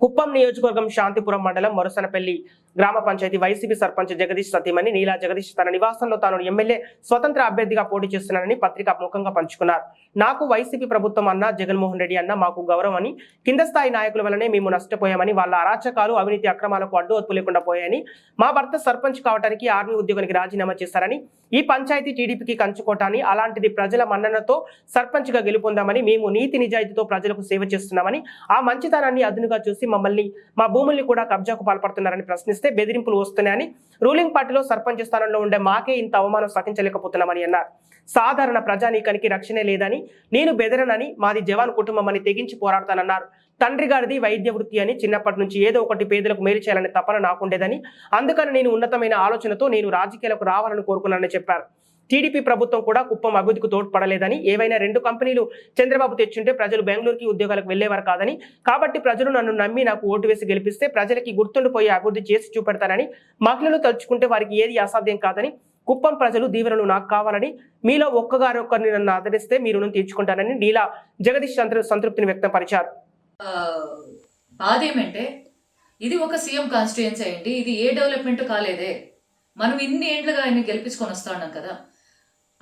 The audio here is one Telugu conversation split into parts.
కుప్పం నియోజకవర్గం శాంతిపురం మండలం మొరసనపల్లి గ్రామ పంచాయతీ వైసీపీ సర్పంచ్ జగదీష్ సతీమణి నీలా జగదీష్ తన నివాసంలో తాను ఎమ్మెల్యే స్వతంత్ర అభ్యర్థిగా పోటీ చేస్తున్నానని పత్రికా ముఖంగా పంచుకున్నారు. నాకు వైసీపీ ప్రభుత్వం అన్న జగన్మోహన్ రెడ్డి అన్న మాకు గౌరవం అని కింద స్థాయి నాయకుల వల్లనే మేము నష్టపోయామని వాళ్ళ అరాచకాలు అవినీతి అక్రమాలకు అడ్డు అదుపు లేకుండా పోయాయని మా భర్త సర్పంచ్ కావడానికి ఆర్మీ ఉద్యోగానికి రాజీనామా చేశారని ఈ పంచాయతీ టీడీపీకి కంచుకోటాన్ని అలాంటిది ప్రజల మన్ననతో సర్పంచ్గా గెలుపొందామని మేము నీతి నిజాయితీతో ప్రజలకు సేవ చేస్తున్నామని ఆ మంచితనాన్ని అదునుగా చూసి మమ్మల్ని మా భూముల్ని కూడా కబ్జాకు పాల్పడుతున్నారని ప్రశ్నిస్తే బెదిరింపులు వస్తున్నాయని రూలింగ్ పార్టీలో సర్పంచ్ స్థానంలో ఉండే మాకే ఇంత అవమానం సహించలేకపోతున్నామని అన్నారు. సాధారణ ప్రజానీకానికి రక్షణే లేదని నేను బెదరనని మాది జవాన్ కుటుంబం అని తెగించి పోరాడతానన్నారు. తండ్రి గారిది వైద్య వృత్తి అని చిన్నప్పటి నుంచి ఏదో ఒకటి పేదలకు మేలు చేయాలనే తపన నాకుండేదని అందుకని నేను ఉన్నతమైన ఆలోచనతో నేను రాజకీయాలకు రావాలని కోరుకున్నానని చెప్పారు. టీడీపీ ప్రభుత్వం కూడా కుప్పం అభివృద్ధికి తోడ్పడలేదని ఏవైనా రెండు కంపెనీలు చంద్రబాబు తెచ్చుంటే ప్రజలు బెంగళూరుకి ఉద్యోగాలకు వెళ్ళేవారు కాదని కాబట్టి ప్రజలు నన్ను నమ్మి నాకు ఓటు వేసి గెలిపిస్తే ప్రజలకి గుర్తుండిపోయే అభివృద్ధి చేసి చూపెడతానని మహిళలు తలుచుకుంటే వారికి ఏది అసాధ్యం కాదని కుప్పం ప్రజలు దీవెనలు నాకు కావాలని మీలో ఒక్కగారొక్కరిని నన్ను ఆదరిస్తే మీ రుణం తీర్చుకుంటానని నీలా జగదీష్ చంద్ర సంతృప్తిని వ్యక్తపరిచారు ఆ, ఏమంటే ఇది ఒక సీఎం కాన్స్టిట్యుయెన్సీ అయ్యండి ఇది ఏ డెవలప్మెంట్ కాలేదే? మనం ఇన్ని ఏండ్లుగా ఆయన గెలిపించుకొని వస్తా ఉన్నాం కదా.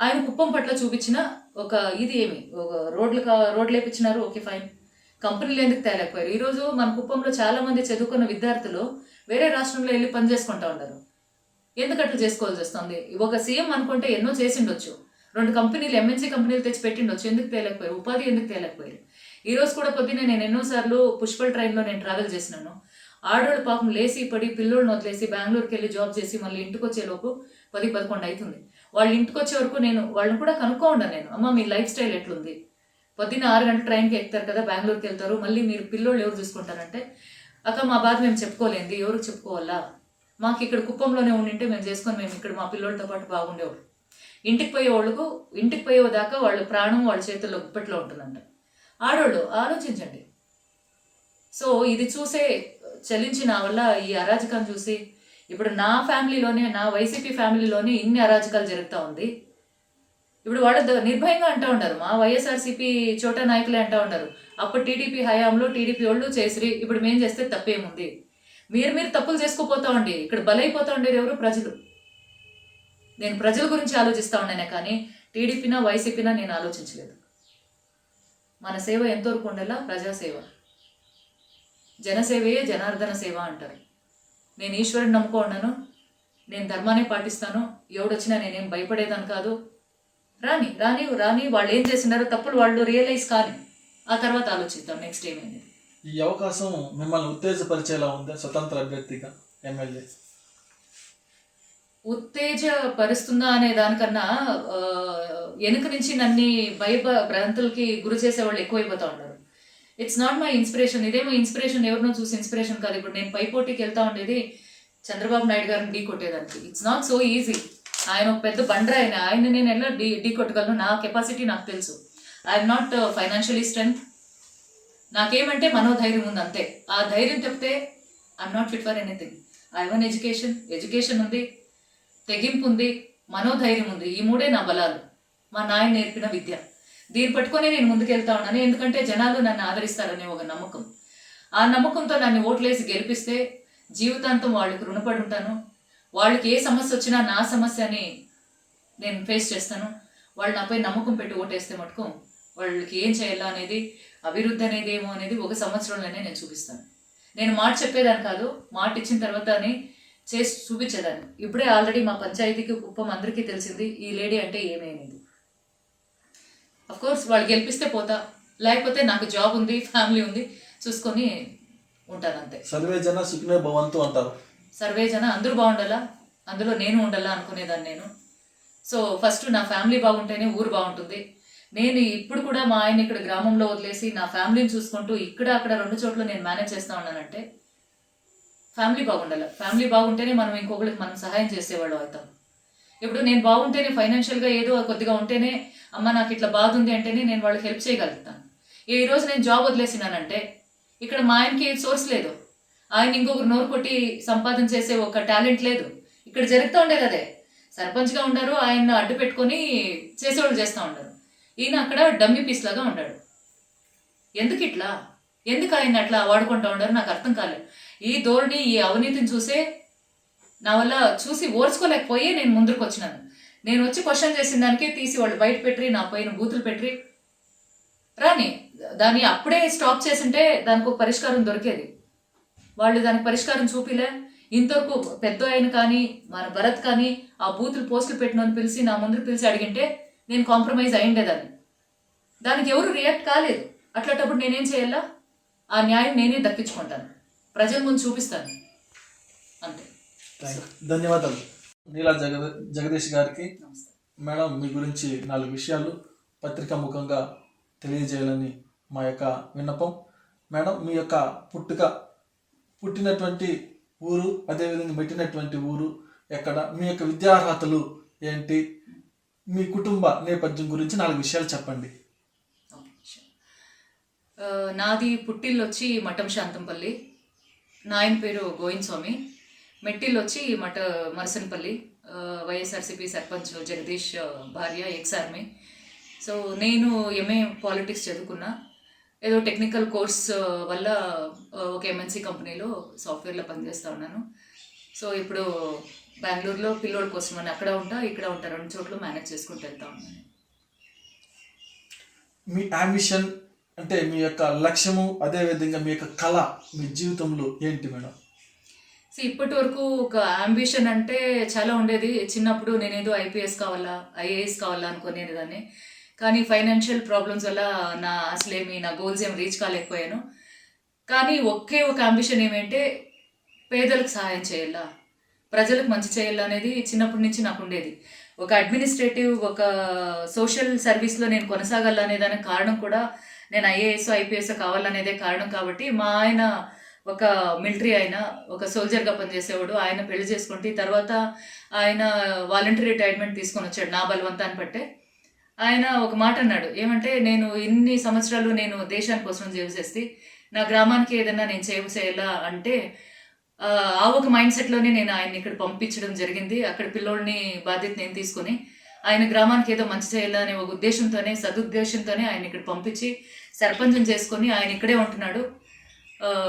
ఆయన కుప్పం పట్ల చూపించిన ఒక ఇది ఏమి? ఒక రోడ్లు కా- రోడ్లు వేపించినారు? Okay fine. కంపెనీలు ఎందుకు తేలేకపోయారు? ఈరోజు మన కుప్పంలో చాలా మంది చదువుకున్న విద్యార్థులు వేరే రాష్ట్రంలో వెళ్ళి పని చేసుకుంటా ఉన్నారు. ఎందుకు అట్లా చేసుకోవాల్సి వస్తుంది? ఒక సీఎం అనుకుంటే ఎన్నో చేసిండొచ్చు. రెండు కంపెనీలు ఎంఎన్సీ కంపెనీలు తెచ్చి పెట్టిండొచ్చు. ఎందుకు తేలేకపోయారు? ఉపాధి ఎందుకు తేలేకపోయారు? ఈ రోజు కూడా పొద్దున్నే నేను ఎన్నోసార్లు పుష్పల్ ట్రైన్లో నేను ట్రావెల్ చేసినాను. ఆడవాళ్ళు పాపం లేసి పడి పిల్లోళ్ళని వదిలేసి బెంగళూరుకి వెళ్ళి జాబ్ చేసి మళ్ళీ ఇంటికి వచ్చేలోపు పది పదకొండు అవుతుంది వాళ్ళు ఇంటికి వచ్చే వరకు నేను వాళ్ళని కూడా కనుక్కోండా నేను. అమ్మ మీ లైఫ్ స్టైల్ ఎట్లుంది? పొద్దున్న ఆరు గంటల ట్రైన్కి ఎక్కుతారు కదా బెంగళూరుకి వెళ్తారు మళ్ళీ మీరు పిల్లోళ్ళు ఎవరు చూసుకుంటారంటే అక్క మా బాధ మేము చెప్పుకోలేంది ఎవరికి చెప్పుకోవాలా? మాకు ఇక్కడ కుప్పంలోనే ఉండింటే మేము చేసుకొని మేము ఇక్కడ మా పిల్లోళ్ళతో పాటు బాగుండేవాళ్ళు. ఇంటికి పోయే వాళ్ళకు ఇంటికి పోయేదాకా వాళ్ళ ప్రాణం వాళ్ళ చేతుల్లో గుప్పట్లో ఉంటుందంట. ఆడవాళ్ళు ఆలోచించండి. సో ఇది చూసే చలించి నా వల్ల ఈ అరాజకం చూసి ఇప్పుడు నా ఫ్యామిలీలోనే నా వైసీపీ ఫ్యామిలీలోనే ఇన్ని అరాచకాలు జరుగుతూ ఉంది. ఇప్పుడు వాళ్ళు నిర్భయంగా అంటూ ఉన్నారు మా వైఎస్ఆర్సీపీ చోటా నాయకులే అంటూ ఉన్నారు అప్పుడు టీడీపీ హయాంలో టీడీపీ వాళ్ళు చేసిరి. ఇప్పుడు మేం చేస్తే తప్పేముంది? మీరు మీరు తప్పులు చేసుకోపోతా ఉండి ఇక్కడ బలైపోతా ఉండేది ఎవరు? ప్రజలు. నేను ప్రజల గురించి ఆలోచిస్తా ఉన్నానే కానీ టీడీపీనా వైసీపీనా నేను ఆలోచించలేదు. మన సేవ ఎంతవరకు ఉండేలా? ప్రజాసేవ. జనసేవయే జనార్దన సేవ అంటారు. నేను ఈశ్వరుని నమ్ముకో ఉన్నాను నేను ధర్మాన్ని పాటిస్తాను ఎవడొచ్చినా నేనేం భయపడేదాన్ని కాదు. రాని రాని రాని వాళ్ళు ఏం చేసినారో తప్పులు వాళ్ళు రియలైజ్ కాని. ఆ తర్వాత ఆలోచిద్దాం నెక్స్ట్ ఏమైంది? ఈ అవకాశం మిమ్మల్ని ఉత్తేజపరిచేలా ఉంది స్వతంత్ర అభ్యర్థిగా ఎమ్మెల్యే? ఉత్తేజపరుస్తుందా అనే దానికన్నా వెనుక నుంచి నన్ను భయ భ్రాంతులకి గురి చేసే వాళ్ళు ఎక్కువైపోతా ఉన్నారు. ఇట్స్ నాట్ మై ఇన్స్పిరేషన్ ఇదేమో ఇన్స్పిరేషన్ ఎవరినో చూసి ఇన్స్పిరేషన్ కాదు. ఇప్పుడు నేను పైపోటీకి వెళ్తా ఉండేది చంద్రబాబు నాయుడు గారిని ఢీ కొట్టేదానికి. ఇట్స్ నాట్ సో ఈజీ ఆయన ఒక పెద్ద బండ్ర ఆయన. ఆయన నేను ఎలా ఢీ ఢీ కొట్టగలను? నా కెపాసిటీ నాకు తెలుసు. ఐఎమ్ నాట్ ఫైనాన్షియలీ స్ట్రెంగ్త్ నాకేమంటే మనోధైర్యం ఉంది అంతే. ఆ ధైర్యం చెప్తే I'm not fit for anything I want education education ఉంది. తెగింపు ఉంది. మనోధైర్యం ఉంది. ఈ మూడే నా బలాలు. మా నాయన నేర్పిన విద్య. దీన్ని పట్టుకొని నేను ముందుకెళ్తా ఉన్నాను. ఎందుకంటే జనాలు నన్ను ఆదరిస్తారనే ఒక నమ్మకం. ఆ నమ్మకంతో నన్ను ఓట్లేసి గెలిపిస్తే జీవితాంతం వాళ్ళకి రుణపడి ఉంటాను. వాళ్ళకి ఏ సమస్య వచ్చినా నా సమస్య అని నేను ఫేస్ చేస్తాను. వాళ్ళు నాపై నమ్మకం పెట్టి ఓటేస్తే మటుకు వాళ్ళకి ఏం చేయాలా అనేది అభివృద్ధి అనేది ఏమో అనేది ఒక సంవత్సరంలోనే నేను చూపిస్తాను. నేను మాట చెప్పేదాన్ని కాదు మాట ఇచ్చిన తర్వాత అని చేసి చూపించేదాన్ని. ఇప్పుడే ఆల్రెడీ మా పంచాయతీకి కుప్పం అందరికీ తెలిసింది ఈ లేడీ అంటే ఏమీ కోర్స్ వాళ్ళు గెలిపిస్తే పోతా. లేకపోతే నాకు జాబ్ ఉంది ఫ్యామిలీ ఉంది చూసుకొని ఉంటాను అంతే. సర్వే జన సుఖినే భవంతు అంటారు. సర్వే జన అందరూ బాగుండాలా? అందులో నేను ఉండాలా అనుకునేదాన్ని నేను. సో ఫస్ట్ నా ఫ్యామిలీ బాగుంటేనే ఊరు బాగుంటుంది. నేను ఇప్పుడు కూడా మా ఆయన ఇక్కడ గ్రామంలో వదిలేసి నా ఫ్యామిలీని చూసుకుంటూ ఇక్కడ అక్కడ రెండు చోట్ల నేను మేనేజ్ చేస్తా ఉన్నానంటే ఫ్యామిలీ బాగుండాలి? ఫ్యామిలీ బాగుంటేనే మనం ఇంకొకరికి మనం సహాయం చేసేవాళ్ళు అవుతాం. ఇప్పుడు నేను బాగుంటేనే ఫైనాన్షియల్గా ఏదో కొద్దిగా ఉంటేనే అమ్మ నాకు ఇట్లా బాధ ఉంది అంటేనే నేను వాళ్ళకి హెల్ప్ చేయగలుగుతాను. ఈరోజు నేను జాబ్ వదిలేసినానంటే ఇక్కడ మా ఆయనకి సోర్స్ లేదు. ఆయన ఇంకొకరు నోరు కొట్టి సంపాదన చేసే ఒక టాలెంట్ లేదు. ఇక్కడ జరుగుతూ ఉండేది అదే. సర్పంచ్గా ఉండరు ఆయన అడ్డు పెట్టుకొని చేసేవాళ్ళు చేస్తూ ఉండరు ఈయన అక్కడ డమ్మీ పీస్ లాగా ఉన్నాడు. ఎందుకు ఇట్లా? ఎందుకు ఆయన అట్లా వాడుకుంటా ఉండారు నాకు అర్థం కాలేదు. ఈ ధోరణి ఈ అవినీతిని చూసే నా వల్ల చూసి ఓర్చుకోలేకపోయే నేను ముందుకు వచ్చినాను నేను వచ్చి క్వశ్చన్ చేసిన దానికే తీసి వాళ్ళు బయట పెట్టి నా పైన బూతులు పెట్టి రాని దాన్ని అప్పుడే స్టాప్ చేసింటే దానికి ఒక పరిష్కారం దొరికేది. వాళ్ళు దానికి పరిష్కారం చూపిలే. ఇంతవరకు పెద్ద ఆయన కానీ మన భరత్ కానీ ఆ బూతులు పోస్టులు పెట్టినని పిలిచి నా ముందు పిలిచి అడిగింటే నేను కాంప్రమైజ్ అయిండేదాన్ని దానికి ఎవరు రియాక్ట్ కాలేదు. అట్లాంటప్పుడు నేనేం చేయాలా? ఆ న్యాయం నేనే దక్కించుకుంటాను. ప్రజల ముందు చూపిస్తాను. అంతే. ధన్యవాదాలు. నీలా జగ జగదీష్ గారికి. మేడం మీ గురించి నాలుగు విషయాలు పత్రికా ముఖంగా తెలియజేయాలని మా యొక్క విన్నపం. మేడం మీ యొక్క పుట్టుక పుట్టినటువంటి ఊరు అదేవిధంగా పెట్టినటువంటి ఊరు ఎక్కడ? మీ యొక్క విద్యార్హతలు ఏంటి? మీ కుటుంబ నేపథ్యం గురించి నాలుగు విషయాలు చెప్పండి. నాది పుట్టిల్లు వచ్చి మఠం శాంతంపల్లి. నాయన పేరు గోవింద్ స్వామి మెట్టిల్ వచ్చి మట మరసన్పల్లి వైఎస్ఆర్సీపీ సర్పంచ్ జగదీష్ భార్య ఎక్స్ ఆర్మీ సో నేను ఎంఏ పాలిటిక్స్ చదువుకున్నా. ఏదో టెక్నికల్ కోర్స్ వల్ల ఒక ఎంఎన్సీ కంపెనీలో సాఫ్ట్వేర్లో పనిచేస్తూ ఉన్నాను. సో ఇప్పుడు బెంగళూరులో పిల్లోడి కోసం అని అక్కడ ఉంటా ఇక్కడ ఉంటా రెండు చోట్ల మేనేజ్ చేసుకుంటూ వెళ్తా ఉన్నాను. మీ అంబిషన్ అంటే మీ యొక్క లక్ష్యము అదేవిధంగా మీ యొక్క కళ మీ జీవితంలో ఏంటి మేడం? సో ఇప్పటి వరకు ఒక అంబిషన్ అంటే చాలా ఉండేది. చిన్నప్పుడు నేనేదో ఐపీఎస్ కావాలా ఐఏఎస్ కావాలా అనుకునేది దాన్ని కానీ ఫైనాన్షియల్ ప్రాబ్లమ్స్ వల్ల నా అసలేమి నా గోల్స్ ఏం రీచ్ కాలేకపోయాను. కానీ ఒకే ఒక అంబిషన్ ఏమంటే పేదలకు సహాయం చేయాలా ప్రజలకు మంచి చేయాలా అనేది చిన్నప్పటి నుంచి నాకు ఉండేది. ఒక అడ్మినిస్ట్రేటివ్ ఒక సోషల్ సర్వీస్లో నేను కొనసాగాలనే దానికి కారణం కూడా నేను ఐఏఎస్ ఐపీఎస్ కావాలనేదే కారణం కాబట్టి మా ఆయన ఒక మిలిటరీ ఆయన ఒక సోల్జర్గా పనిచేసేవాడు. ఆయన పెళ్ళి చేసుకుంటే తర్వాత ఆయన వాలంటరీ రిటైర్మెంట్ తీసుకొని వచ్చాడు నా బలవంతాన్ని బట్టే. ఆయన ఒక మాట అన్నాడు ఏమంటే నేను ఇన్ని సంవత్సరాలు నేను దేశాని కోసం చేసి నా గ్రామానికి ఏదైనా నేను సేవ చేయాలా అంటే ఆ, ఒక మైండ్ సెట్లోనే నేను ఆయన ఇక్కడ పంపించడం జరిగింది. అక్కడ పిల్లోడిని బాధ్యత నేను తీసుకొని ఆయన గ్రామానికి ఏదో మంచి చేయాలా అనే ఒక ఉద్దేశంతోనే సదుద్దేశంతోనే ఆయన ఇక్కడ పంపించి సర్పంచం చేసుకొని ఆయన ఇక్కడే ఉంటున్నాడు.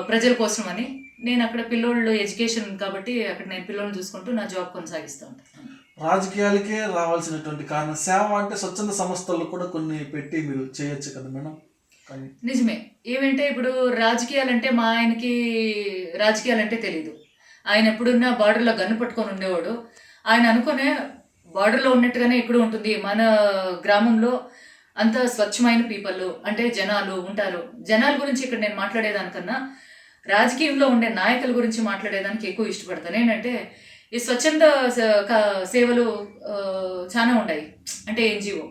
ప్రజల కోసం అని. నేను అక్కడ పిల్లోళ్ళు ఎడ్యుకేషన్ కాబట్టి అక్కడ నేను పిల్లోళ్ళని చూసుకుంటూ నా జాబ్ కొనసాగిస్తూ ఉంటాను. రాజకీయాలకే రావాల్సినటువంటి కారణం. సేవ అంటే స్వచ్ఛంద సంస్థలు కూడా కొన్ని పెట్టి మీరు చేయొచ్చు కదా మేడం? నిజమే. ఏమంటే ఇప్పుడు రాజకీయాలంటే మా ఆయనకి రాజకీయాలంటే తెలియదు ఆయన ఎప్పుడున్నా బార్డర్లో గన్ను పట్టుకొని ఉండేవాడు. ఆయన అనుకునే బార్డర్లో ఉన్నట్టుగానే ఇక్కడ ఉంటుంది. మన గ్రామంలో అంత స్వచ్ఛమైన పీపుల్ అంటే జనాలు ఉంటారు. జనాల గురించి ఇక్కడ నేను మాట్లాడేదానికన్నా రాజకీయంలో ఉండే నాయకుల గురించి మాట్లాడేదానికి ఎక్కువ ఇష్టపడతాను ఏంటంటే ఈ స్వచ్ఛంద సేవలు చాలా ఉన్నాయి అంటే ఎన్జిఓ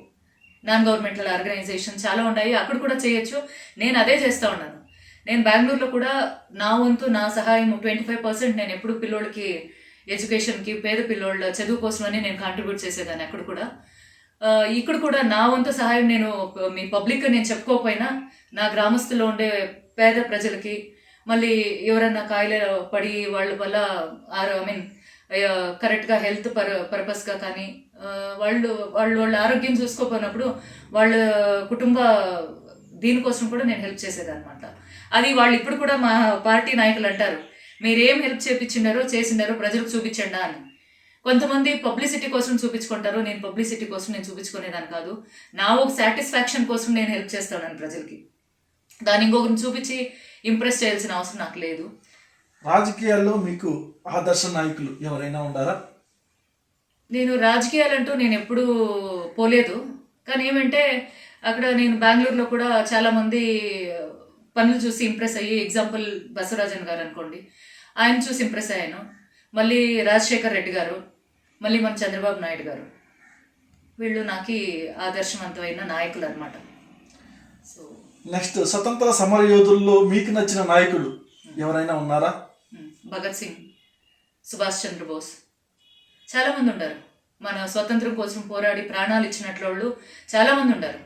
నాన్ గవర్నమెంటల్ ఆర్గనైజేషన్ చాలా ఉన్నాయి అక్కడ కూడా చేయొచ్చు. నేను అదే చేస్తూ ఉన్నాను. నేను బెంగళూరులో కూడా నా వంతు నా సహాయం ట్వంటీ ఫైవ్ పర్సెంట్ నేను ఎప్పుడు పిల్లోళ్ళకి ఎడ్యుకేషన్కి పేద పిల్లోళ్ళ చదువు కోసమని నేను కాంట్రిబ్యూట్ చేసేదాన్ని అక్కడ కూడా. ఇక్కడ కూడా నా వంతు సహాయం నేను మీ పబ్లిక్ నేను చెప్పుకోకపోయినా నా గ్రామస్తుల్లో ఉండే పేద ప్రజలకి మళ్ళీ ఎవరన్నా కాయలు పడి వాళ్ళ వల్ల ఆరో ఐ మీన్ కరెక్ట్గా హెల్త్ పర్ పర్పస్గా కానీ వాళ్ళు వాళ్ళు వాళ్ళ ఆరోగ్యం చూసుకోపోయినప్పుడు వాళ్ళ కుటుంబ దీనికోసం కూడా నేను హెల్ప్ చేసేదన్నమాట. అది వాళ్ళు ఇప్పుడు కూడా మా పార్టీ నాయకులు అంటారు మీరేం హెల్ప్ చేపించినారో చేసినారో ప్రజలకు చూపించండా అని. కొంతమంది పబ్లిసిటీ కోసం చూపించుకుంటారు నేను పబ్లిసిటీ కోసం నేను చూపించుకునేదాన్ని కాదు. నా ఒక సాటిస్ఫాక్షన్ కోసం నేను హెల్ప్ చేస్తాను ప్రజలకి. దాన్ని ఇంకొకరిని చూపించి ఇంప్రెస్ చేయాల్సిన అవసరం నాకు లేదు. రాజకీయాల్లో మీకు ఆదర్శ నాయకులు ఎవరైనా ఉండారా? నేను రాజకీయాలంటూ నేను ఎప్పుడూ పోలేదు. కానీ ఏమంటే అక్కడ నేను బెంగళూరులో కూడా చాలామంది పనులు చూసి ఇంప్రెస్ అయ్యి ఎగ్జాంపుల్ బసవరాజన్ గారు అనుకోండి ఆయన చూసి ఇంప్రెస్ అయ్యాను. మళ్ళీ రాజశేఖర్ రెడ్డి గారు మళ్ళీ మన చంద్రబాబు నాయుడు గారు. వీళ్ళు నాకు ఆదర్శవంతమైన నాయకులు అనమాట సో నెక్స్ట్ స్వతంత్ర సమర యోధుల్లో మీకు నచ్చిన నాయకుడు ఎవరైనా ఉన్నారా? భగత్ సింగ్ సుభాష్ చంద్రబోస్. చాలామంది ఉన్నారు మన స్వతంత్రం కోసం పోరాడి ప్రాణాలు ఇచ్చినట్లు వాళ్ళు చాలామంది ఉన్నారు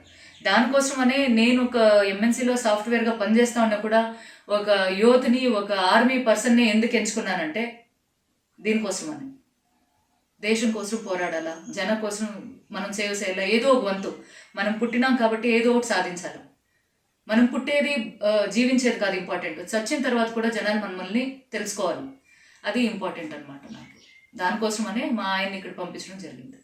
దానికోసమనే నేను ఒక ఎంఎన్సీలో సాఫ్ట్వేర్గా పనిచేస్తా ఉన్నా కూడా ఒక యువతిని ఒక ఆర్మీ పర్సన్ని ఎందుకు ఎంచుకున్నానంటే దీనికోసమని. దేశం కోసం పోరాడాలా? జనం కోసం మనం సేవ చేయాలా? ఏదో ఒక వంతు. మనం పుట్టినాం కాబట్టి ఏదో ఒకటి సాధించాలి. మనం పుట్టేది జీవించేది కాదు ఇంపార్టెంట్. చచ్చిన తర్వాత కూడా జనాలు మనల్ని తెలుసుకోవాలి. అది ఇంపార్టెంట్ అనమాట నాకు. దానికోసమనే మా ఆయన్ని ఇక్కడ పంపించడం జరిగింది.